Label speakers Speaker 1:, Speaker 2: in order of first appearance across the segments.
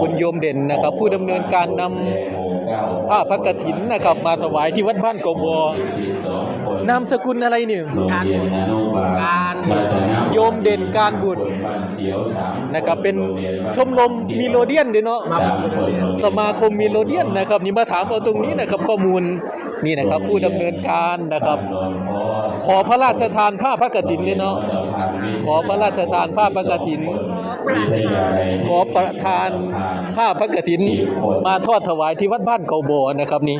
Speaker 1: คุณโยมเด่นนะครับ ผู้ดำเนินการนำ ผ้าพระกฐินนะครับ มาถวายที่วัดบ้านกบนามสกุลอะไรเนี่ย
Speaker 2: การบุญการบุญ
Speaker 1: โยมเด่นการบุตรนะครับเป็นชมรมมิโลเดียนเด้เนาะสมาคมมิโลเดียนนะครับนี่มาถามเอาตรงนี้นะครับข้อมูลนี่นะครับผู้ดำเนินการนะครับ ขอพระราชทานผ้าพระกฐินเนี่ยเนาะขอพระราชทานผ้าพระกฐิน ขอประทานผ้าพระกฐิน มาทอดถวายที่วัดบ้านเกาบอนะครับนี่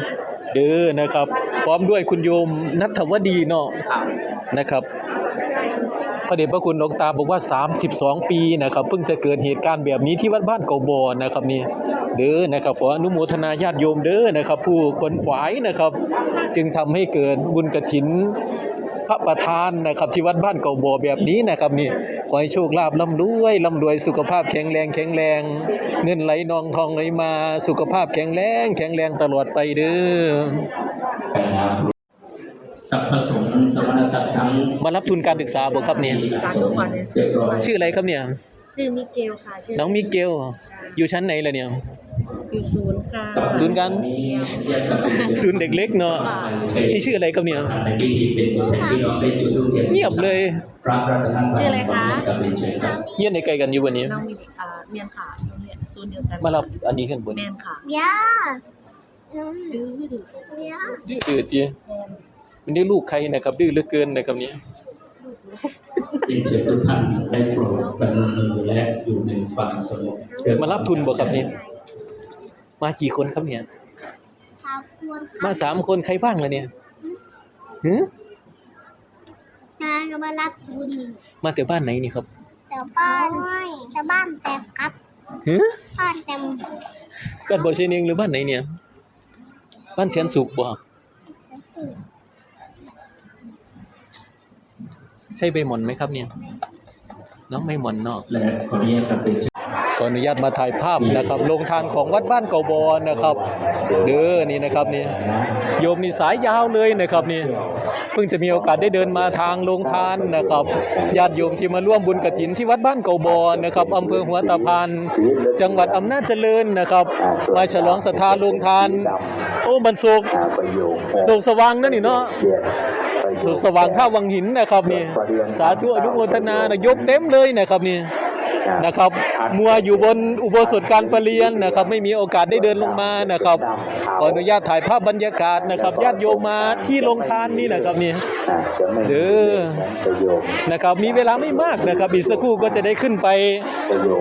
Speaker 1: เด้อนะครับ พร้อมด้วยคุณโยมนัทวดีเนาะนะครับพระเดชพระคุณหลวงตาบอกว่า 32 ปีนะครับเพิ่งจะเกิดเหตุการณ์แบบนี้ที่วัดบ้านเกาบอนะครับนี่เด้อนะครับขออนุโมทนาญาติโยมเด้อนะครับ ผู้คนขวายนะครับ จึงทำให้เกิดบุญกฐิน พระประธานนะครับที่วัดบ้านเก่าบ่อแบบนี้นะครับนี่ขอให้โชคลาภร่ำรวยร่ำรวยสุขภาพแข็งแรงแข็งแรง เงินไหลนองทองไหลมาสุขภาพแข็งแรง แข็งแรงตลอดไปเด้อ
Speaker 3: กับพระสงฆ์สมณศักดิ์ทั้ง
Speaker 1: มารับทุนการศึกษาบ่ครับเนี่ย
Speaker 2: สาธุก่อนเนี่ย
Speaker 3: เรียบร้อย
Speaker 1: ชื่ออะไรครับเนี่ย
Speaker 4: ชื่อมิเกลค่ะชื่อ
Speaker 1: น้องมิเกล อยู่ชั้นไหนล่ะเนี่ย
Speaker 4: อยู่ศูนย์ค่ะ
Speaker 1: ศูนย์การ
Speaker 3: นี้แยกกันเป็น
Speaker 1: ศูนย์เด็กเล็กเนาะนี่ชื่ออะไรครับเนี่ย
Speaker 3: ในพิธีเป็นตัวแทนพี่น้องได้จุดธูปเทียน
Speaker 1: เงียบเลย
Speaker 3: พระรัตนตรัย
Speaker 4: ชื่ออะไรคะ
Speaker 3: กับเป็นเชิญครับ
Speaker 1: เยี่ยนในไกลกันอยู่วันนี้
Speaker 4: น้องมีอ่าเมียนค่ะโรงเรียนศูนย์เดียวกัน
Speaker 1: มารับอันนี้ขึ้นบน
Speaker 4: แมนค่ะ
Speaker 5: ย่า
Speaker 4: ดื้อดื้อ
Speaker 5: ย่า
Speaker 1: ดื้อดื้อจี
Speaker 4: แมน
Speaker 1: มันได้ลูกใครนะครับดื้อเหลือเกินนะครับเนี่ย
Speaker 3: เป็นเชิญทุกท่านได้โปรดประนมมือและอยู่ในความสงบ
Speaker 1: มารับทุนบ่ครับเนี่ยมากี่คนครับเนี่ย
Speaker 5: ขอบคุณค
Speaker 1: มา
Speaker 5: รับ
Speaker 1: สามคนใครบ้างล่ะเนี่ยหือ
Speaker 5: นายก็มารับทุน
Speaker 1: มาแต่บ้านไหนนี่ครับ
Speaker 5: เดี๋ยวบ้านเดี๋ยวบ้านแต็มครับ
Speaker 1: หือ
Speaker 5: บ้านเต็ม
Speaker 1: บ้านบ่อเชยงเองหรือบ้านไหนเนี่ย บ้านแสนสุขบ่ ใช่ใบหม่อนไหมครับเนี่ยน้องใบหม่อนเนาะ
Speaker 3: และขออนุญาตครับเป็นเชิญ
Speaker 1: ขออนุญาตมาถ่ายภาพนะครับโรงทานของวัดบ้านเก่าบอนนะครับ เด้อนี่นะครับนี่โยมนี่สายยาวเลยนะครับนี่เพิ่งจะมีโอกาสได้เดินมาทางโรงทานนะครับญาติโยมที่มาร่วมบุญกฐินที่วัดบ้านเก่าบอนนะครับอำเภอหัวตะพานจังหวัดอำนาจเจริญนะครับมาฉลองศรัทธาโรงทาน โอ้บรรสุกสุกสว่างนั่นนี่เนาะ สุกสว่างท่าวังหินนะครับนี่สาธุอนุโมทนานะยกเต็มเลยนะครับนี่นะครับมัวอยู่บนอุโบสถการประเรียนนะครับ ไม่มีโอกาสได้เดินลงมานะครับขออนุญาตถ่ายภาพบรรยากาศนะครับญาติโยมมาที่โรงทานนี่นะครับนี่เด้อนะครับมีเวลาไม่มากนะครับอีกสักครู่ก็จะได้ขึ้นไป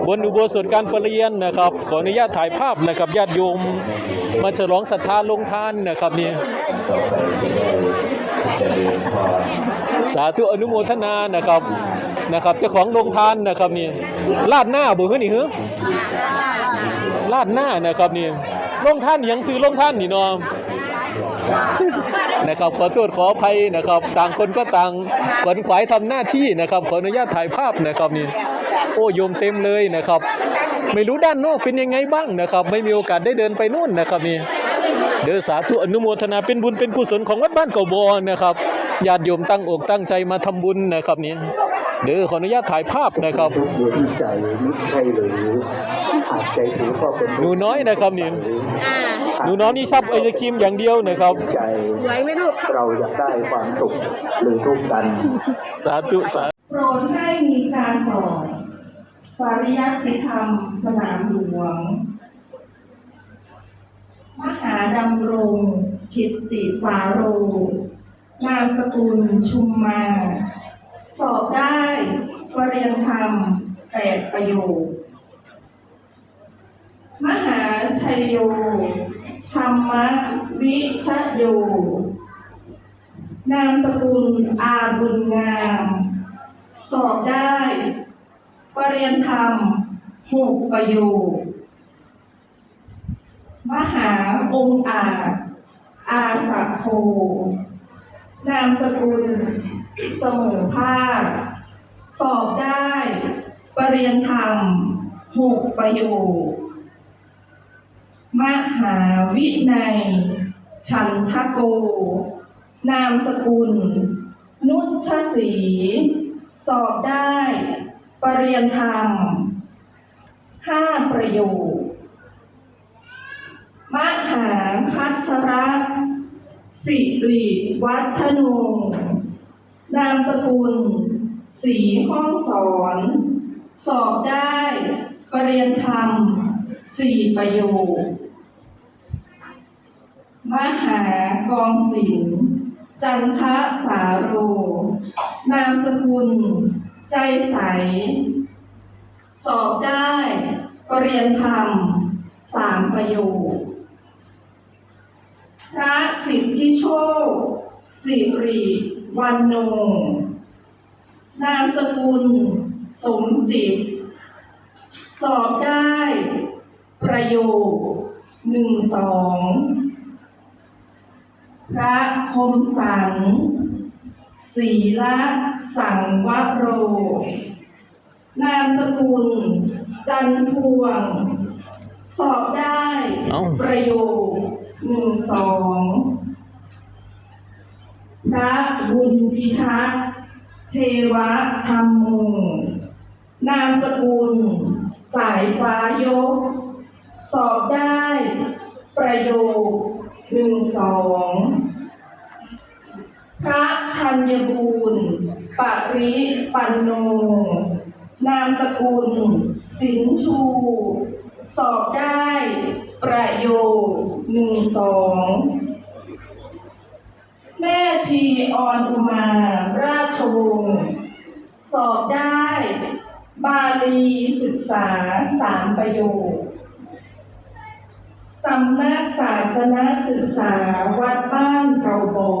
Speaker 1: บนอุโบสถการประเรียนนะครับ ขออนุญาตถ่ายภาพนะครับญาติโยมมาฉลองศรัทธาโรงทานนะครับนี่ สาธุอนุโมทนานะครับนะครับเจ้าของโรงทานนะครับนี่ลาดหน้าบ่เฮ้ยนี่เฮ้ลาดหน้านะครับนี่โรงทานหยังซื้อโรงทานนี่เนาะนะครับขอโทษขออภัยนะครับ ต่างคนก็ต่างขวนขวายทำหน้าที่นะครับ ขออนุญาตถ่ายภาพนะครับนี่โอ้โยมเต็มเลยนะครับ ไม่รู้ด้านนอกเป็นยังไงบ้างนะครับ ไม่มีโอกาสได้เดินไปนู่นนะครับนี่ เด้อสาธุอนุโมทนาเป็นบุญเป็นกุศลของวัดบ้านเก่าบอนะครับญาติโยมตั้งอกตั้งใจมาทำบุญนะครับนี่เด้อขออนุญาตถ่ายภาพนะครับ
Speaker 6: อยู่ที่ใจนิดใช่หรืออาจใจถือก็เป็น
Speaker 1: หนูน้อยนะครับนี่
Speaker 4: อ่า
Speaker 1: หนูน้อยนี่ชอบไอศครีมอย่างเดียวนะครับ
Speaker 6: ใจ
Speaker 4: ไหวไหมลูก
Speaker 6: เราอยากได้ความสุขหรือทุกข์กัน
Speaker 1: สาธุสาธุ
Speaker 7: โปรดให้มีการสอนปริยัติธรรมสนามหลวง มหาดำรงกิตติสาโร นามสกุลชุมมา สอบได้ปรริยนธรรมแปดประโยค มหาชัยโย ธรรมวิชโย นามสกุลอาบุญงาม สอบได้ปรริยนธรรมหกประโยค มหาองค์อาจอาสะโพนามสกุล เสมอภาค สอบได้ ปรริยนธรรมหกประโยคมหาวินัยฉันทโก นามสกุล นุชศรีสอบได้ ปรริยนธรรมห้าประโยค มหาพัชระสิริวัฒนงนามสกุล สีห้องสอน สอบได้ประเรียนธรรมสี่ประโยค มหากองศิลป์จันทสาโร นามสกุล ใจใส สอบได้ประเรียนธรรมสามประโยค พระสิทธิโชค สิริวันโน นามสกุล สมจิต สอบได้ ประโยคหนึ่งสองพระคมสันศีละสังวโร นามสกุล จันพวง สอบได้
Speaker 1: เอ้า
Speaker 7: ประโยค หนึ่งสองพระบุญพิทักษ์เทวะธรรมโมนามสกุล สายฟ้ายก สอบได้ ประโยคหนึ่งสองพระธัญบูรณ์ปริปันโน นามสกุล สินชู สอบได้ ประโยค สองแม่ชีออนอุมา ราชวงศ์สอบได้ บาลีศึกษาสามประโยคสำนักศาสนาศึกษาวัดบ้านเกาบอ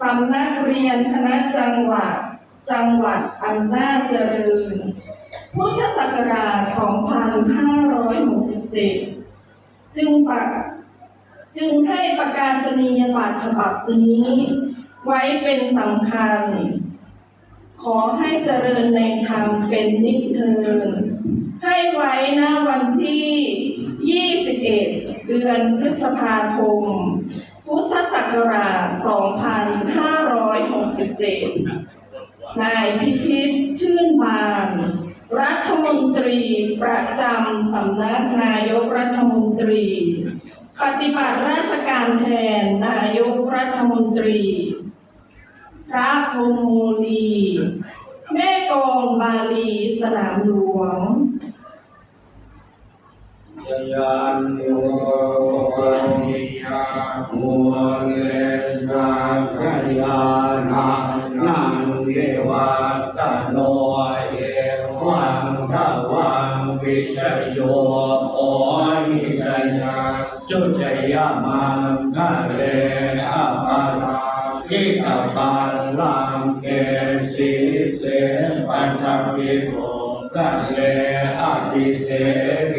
Speaker 7: สำนักเรียนคณะจังหวัด จังหวัดอำนาจเจริญ พุทธศักราช 2567 จึงปะจึงให้ประกาศนียบัตรฉบับนี้ ไว้เป็นสำคัญ ขอให้เจริญในธรรมเป็นนิพเทินให้ไว้หน้าวันที่ 21 เดือนพฤษภาคม พุทธศักราช 2567 นายพิชิตชื่นบาน รัฐมนตรีประจำสำนักนายกรัฐมนตรี ปฏิบัติราชการแทนนายกรัฐมนตรี พระพรมโมลี แม่กองบาลีสนามหลวง
Speaker 2: ชยันโยนิยามุเลสากยานานังเกวัต วิชโยโอหิชัยาจุชัยมังคะเลอาปาราคิตปัลลังเกสีเสปัญจวิโภกัเลอภิเสเก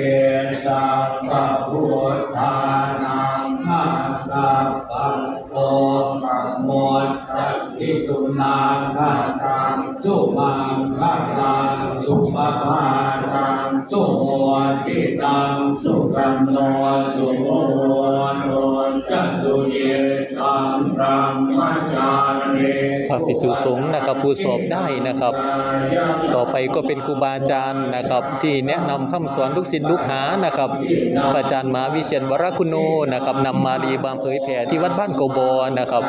Speaker 2: สัพพะพุทธานังนาตาปันโตปังมโมทัตติสุนาคตังสุมังคลังสุปปาตัง สุโหติตังสุขันโนสุโหโนจัสุเย พระมจารเน
Speaker 1: พระภิกษุสงฆ์นะครับผู้สอบได้นะครับ ต่อไปก็เป็นครูบาอาจารย์นะครับ ที่แนะนำคำสอนลูกศิษย์ลูกหานะครับอาจารย์มหาวิเชียรวรคุณโนนะครับนำมารีบามเผยแผ่ที่วัดบ้านโกบอนะครับ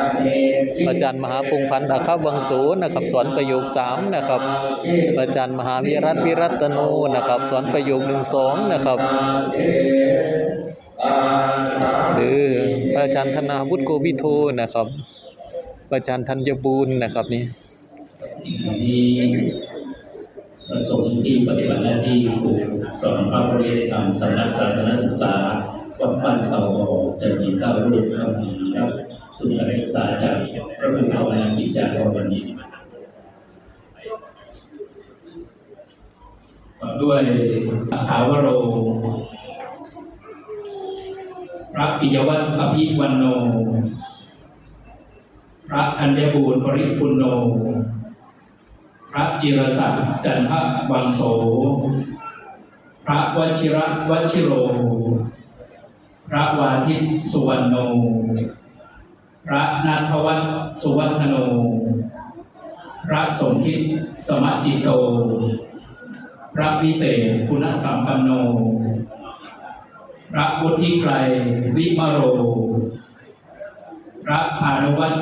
Speaker 1: อาจารย์มหาพงพันธ์อาคาวังโสนะครับ สอนประโยคสามนะครับอาจารย์มหาวิรัตวิรัตโนนะครับ สอนประโยคหนึ่งสองนะครับ หรือพระอาจารย์ธนาวุฒิโกวิโทนะครับพระอาจารย์ธัญบูรณ์นะครับนี่
Speaker 3: ที่ประสงค์ที่ปฏิบัติหน้าที่ครูสอนพระปริยธรรมสำนักสาธารณศึกษาวัดบ้านเตาอจะมีเก้ารูปเท่านี้รับทุนการศึกษาจากพระพุทธภาวนากิจจากวันนี้ต่อด้วยถาวโรพ ระปิยวัตรอภิวันโน พระธัญบูรณ์ปริปุณโน พระจิรศักดิ์จันทวังโส พระวชิระวชิโร พระวาทิตสุวรรณโน พระนัทวัฒสุวัฒโน พระสมคิดสมจิตโต พระวิเศษคุณสัมปันโน พระวุฒิไกรวิมโร พระพานุวัตร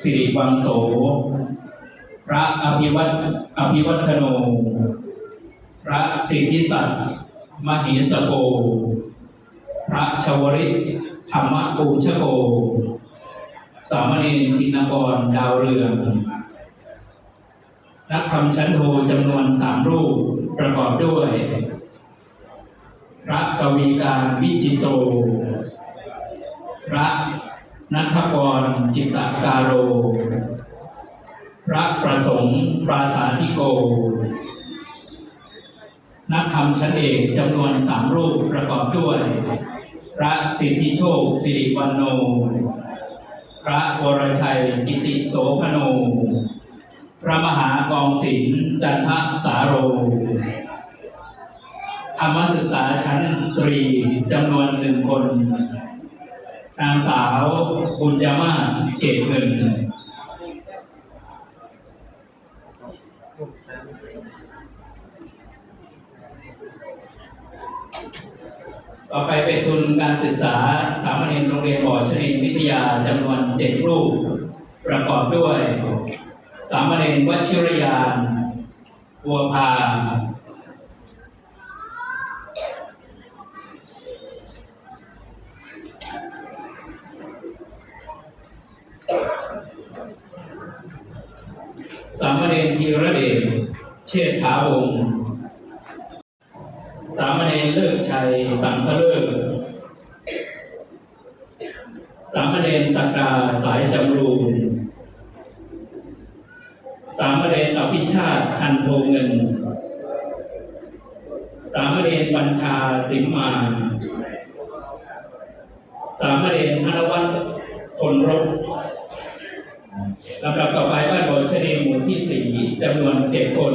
Speaker 3: สิริวังโส พระอภิวัตอภิวัฒโน พระสิทธิสัตย์มหิสโก พระชวริตธรรมปูชโก สามเณรธินกรดาวเรือง นักธรรมชั้นโทจำนวนสามรูปประกอบด้วย พระกวีการวิจิตโต พระนัทกรจิตตการโร พระประสงค์ปราสาธิโก นักธรรมชั้นเอกจำนวนสามรูปประกอบด้วย พระสิทธิโชคสิริวันโน พระวรชัยกิติโสพโน พระมหากองศิลจันทสาโร ธรรมศึกษาชั้นตรีจำนวนหนึ่งคนนางสาวบุญยามาเกตเงินต่อไปเป็นทุนการศึกษาสามเณรโรงเรียนบ่อชนินวิทยาจำนวนเจ็ดรูป ประกอบด้วย สามเณรวชิรยานบัวพา รธีระเดชเชษฐาวงศ์สามเณรเลิกชัย สังฆเลิกสามเณรสักดาสายจำรูนสามเณรอภิชาติพันโทเงิน สามเณรบัญชาสิมมา สามเณรธนวัฒน์คนรบ ลำดับต่อไปบ้านบ่อชนีหมู่ที่สี่จำนวนเจ็ดคน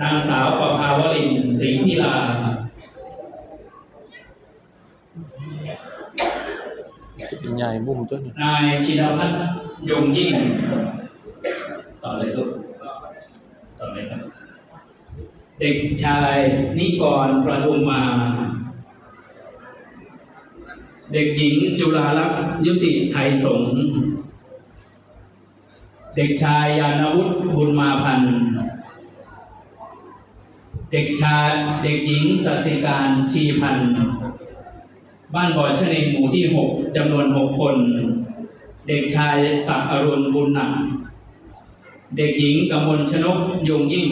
Speaker 3: นางสาวประภาวลินศรีพิลา
Speaker 1: เป็นใหญ่บุ้มตัวนี้
Speaker 3: นายชินพัฒน์ยงยิ่งต่อเลยลูกต่อเลยครับ เด็กชายนิกรประทุมมา เด็กหญิงจุฬาลักษณ์ยุติไทยสงฆ์ เด็กชายยานวุฒิบุญมาพันธ์เด็กชายเด็กหญิงสัสิการชีพันธ์บ้านบ่อชะเนงหมู่ที่หกจำนวนหกคน เด็กชายศักอรุณบุญหนักเด็กหญิงกมลชนกยงยิ่ง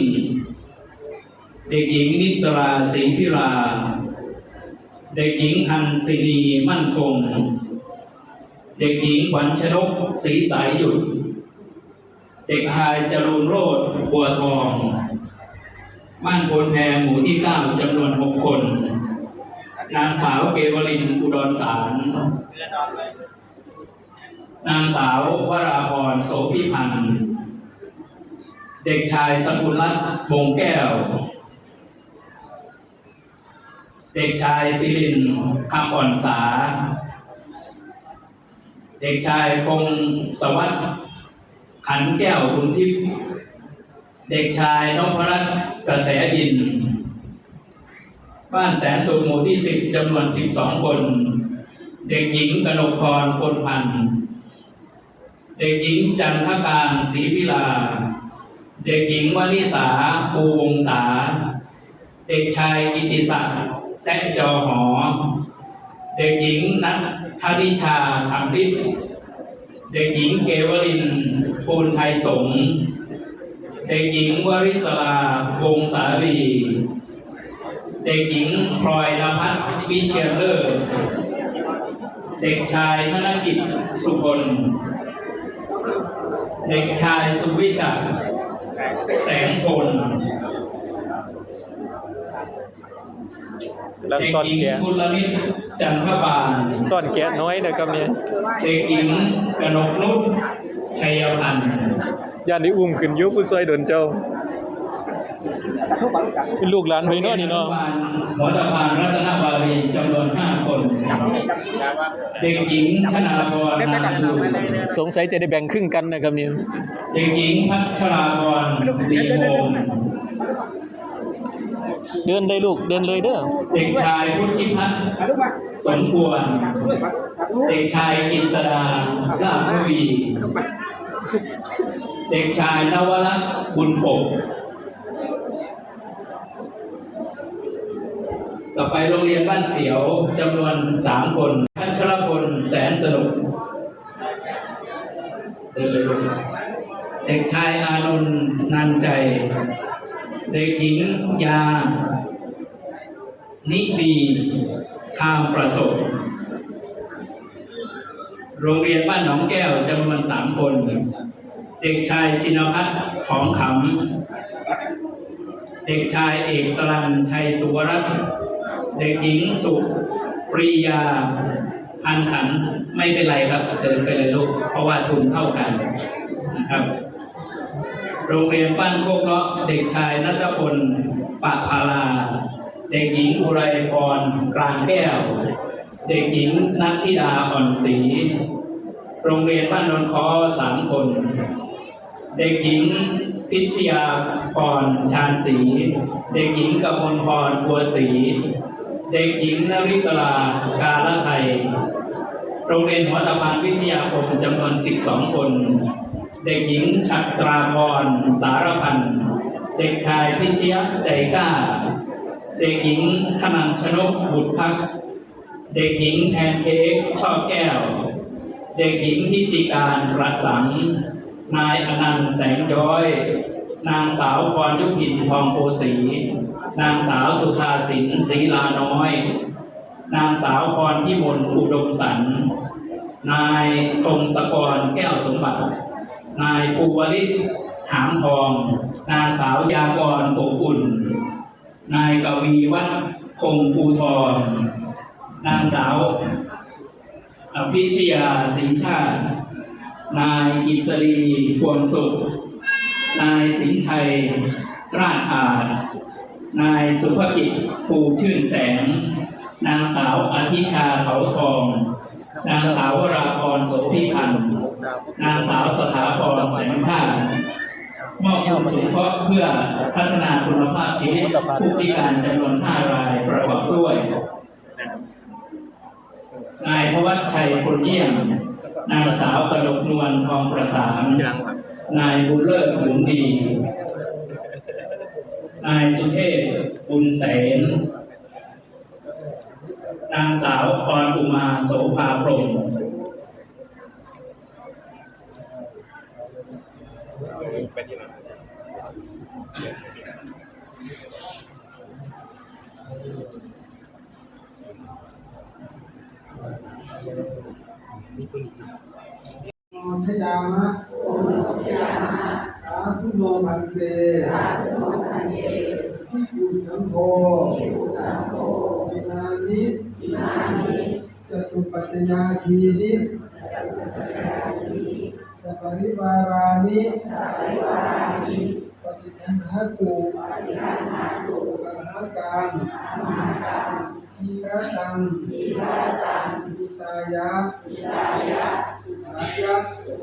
Speaker 3: เด็กหญิงนิสราศรีพิลาเด็กหญิงทันศินีมั่นคง เด็กหญิงขวัญชนกศรีสายหยุด ด็กชายจรูนโรธบัวทองบ้านโพนแพงหมู่ที่เก้าจำนวนหกคน นางสาวเกวลินอุดรสาร นางสาววราพรโสภิพันธ์ เด็กชายสกุลรัตน์มงแก้ว เด็กชายศิรินคำอ่อนสา เด็กชายพงศวัต ขันแก้วบุญทิพย์เด็กชายนพรัตน์กระแสอิน บ้านแสนสุขหมู่ที่สิบจำนวนสิบสองคน เด็กหญิงกนกพรคนพัน เด็กหญิงจันทการศรีวิลา เด็กหญิงวนิสาปูวงศา เด็กชายกิติศักดิ์แซจอหอ เด็กหญิงนัทธนิชาธรรมฤทธิ์ เด็กหญิงเกวลินปูนไทยสงฆ์เด็กหญิงวริศราวงสาลีเด็กหญิงพลอยนภัสวิเชียรเลิศเด็กชายธนกิจสุพลเด็กชายสุวิจักรแสงพล
Speaker 1: กำลัง
Speaker 3: เด็ก
Speaker 1: ต้อน
Speaker 3: หญิง
Speaker 1: แกะ
Speaker 3: กุลนิต จันทบาล
Speaker 1: ต้อนแกะน้อยนะครับเนี่ย
Speaker 3: เด็กหญิงกนกนุชชัยพันธ์
Speaker 1: ย่านนี้อุ้มขึ้นอยุผู้ซอยโดนเจ้า เป็นลูกหลานไปเนาะนี่เนาะ
Speaker 3: หัวตะพานรัตนวารีจำนวนห้าคน เด็กหญิงชนาพรนาชู
Speaker 1: สงสัยจะได้แบ่งครึ่งกันนะครับเนี่ย
Speaker 3: เด็กหญิงพัชราพรดีโฮม
Speaker 1: เดินเลยลูกเดินเลยเด้อ
Speaker 3: เด็กชายพุทธิพัฒน์สมควร เด็กชายกิษดาลาภวี เด็กชายนวรัตน์บุญปก ต่อไปโรงเรียนบ้านเสียวจำนวนสามคนพัชรพลแสนสนุกเดินเลยลูกเด็กชายอานนนันใจ เด็กหญิงยา นิบีทามประสบ โรงเรียนบ้านหนองแก้วจำนวนสามคน เด็กชายชินพัฒน์ของขำ เด็กชายเอกสรันชัยสุวรัตน์เด็กหญิงสุปรียาพันขันไม่เป็นไรครับ เดินไปเลยลูก เพราะว่าทุนเท่ากันนะครับ โรงเรียนบ้านโคกเลาะเด็กชายนัทพลปะพาลา เด็กหญิงอุไรพรกลางแก้ว เด็กหญิงนัทธิดาอ่อนศรีโรงเรียนบ้านนนคอสามคน เด็กหญิงพิชยาพรชาญศรีเด็กหญิงกมลพรบัวศรีเด็กหญิงนวิศรากาลไทย โรงเรียนหัวตะพานวิทยาคมจำนวน 12 คน เด็กหญิงชัตราพรสารพันธ์เด็กชายพิชยะใจกล้า เด็กหญิงธนัญชนกบุตรพัก เด็กหญิงแพนเค้กชอบแก้ว เด็กหญิงทิติการประสัง นายอนันต์แสงย้อย นางสาวพรยุพินทองโพสี นางสาวสุธาสินศรีลาน้อย นางสาวพรพิมลอุดมสัน นายธงศกรแก้วสมบัติ นายภูวริศหามทอง นางสาวยากรอบอุ่น นายกวีวัฒน์คงภูทร นางสาวอภิชยาสิงชาติ นายกิษรีพวงสุข นายสิงชัย ราชอาจ นายสุภกิจภูชื่นแสง นางสาวอาทิชาเขาทอง นางสาววราพรโสภิพันธ์ นางสาวสถาพรแสงชาติมอบทุนสงเคราะห์เพื่อพัฒนาคุณภาพชีวิตผู้พิการจำนวน 5 รายประกอบด้วย นายพวัชชัยพลเยี่ยม นางสาวกนกนวลทองประสาน นายบุญเลิศบุญดี นายสุเทพบุญแสน นางสาวพรอุมาโสภาพรม
Speaker 2: ชยามะสาธุโนพันเ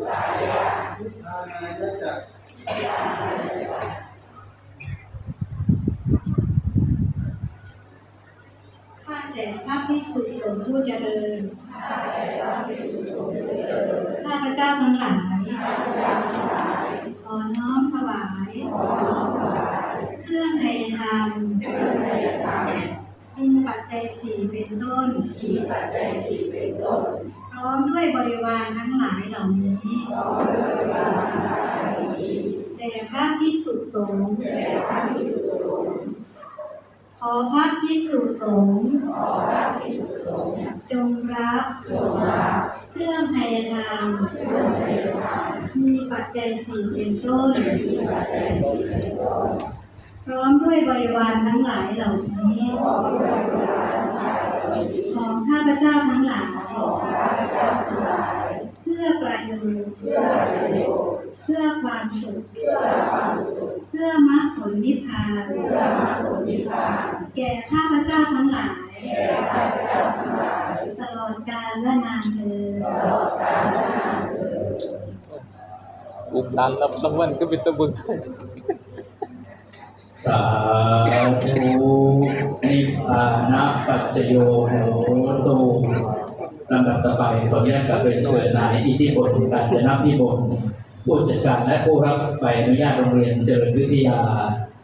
Speaker 2: ข้า
Speaker 8: แต่พระภิกษุสงฆ์ผู้เจริญ ข้าพระเจ้าทั้งหลายขอน้อมถวาย เครื่องไทยธรรมมีปัจจัยสี่เป็นต้น ร้อมด้วยบริวารทั้งหลายเหล่านี้แด่พระภิกษุสงฆ์ขอพระภิกษุสงฆ์จงรับเครื่องไทยธรรมมีปัจจัยสี่เป็นต้น พร้อมด้วยบริวารทั้งหลายเหล่านี้ พเจ้าทั้งหลายเพื่อประโยชน์เพื่อความสุข เพื่อมรรคผลนิพพานแก่ข้าพเจ้าทั้งหลายตลอดกาลและนานเทอญ
Speaker 1: อุ้มหลานรับรางวัลก็เป็นตะบึง
Speaker 3: สาธุนิพพานะปัจจโยโหตุลำดับต่อไปขออนุญาตกลับเรียนเชิญนายอิทธิพลการจนะพิบลผู้จัดการและผู้รับใบอนุญาตโรงเรียนเจริญวิทยา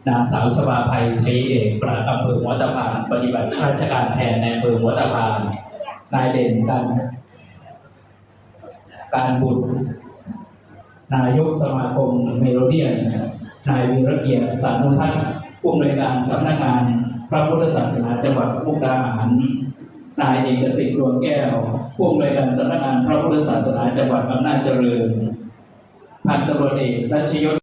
Speaker 3: นางสาวชวาภัยชัยเอกปลัดอำเภอหัวตะพานปฏิบัติราชการแทนในอำเภอหัวตะพานนายเด่นกัน การบุตรนายกสมาคมเมโลเดียน นายวีระเกียรติสานุทัศน์ผู้อำนวยการสำนักงานพระพุทธศาสนาจังหวัดมุกดาหาร นายเอกสิทธิ์ดวงแก้วผู้อำนวยการสำนักงานพระพุทธศาสนาจังหวัดอำนาจเจริญ พันตำรวจเอกรัชยศ